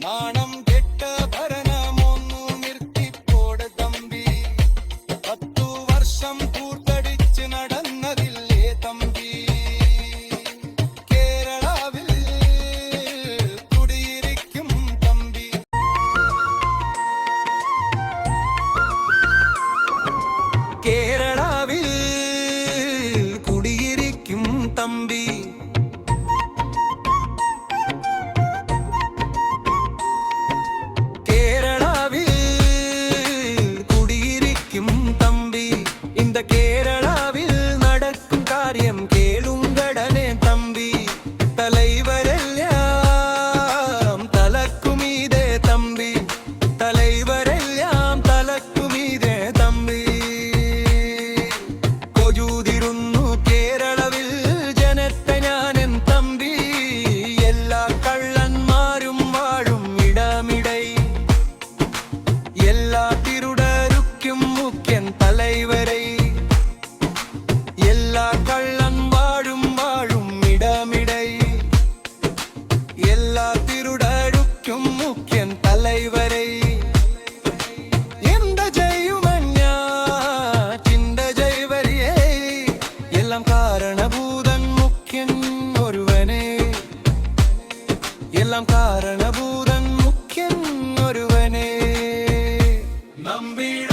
நாணம் എല്ലാം കാരണഭൂതൻ മുഖ്യൻ ഒരുവനെ. നമ്പിടാതെ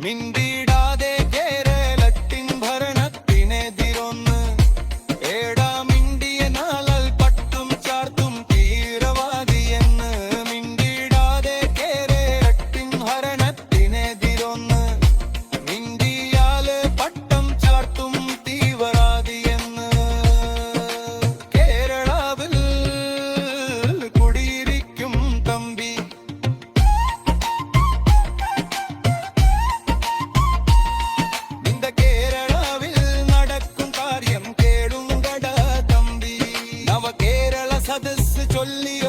நின்றீடு சொல்லி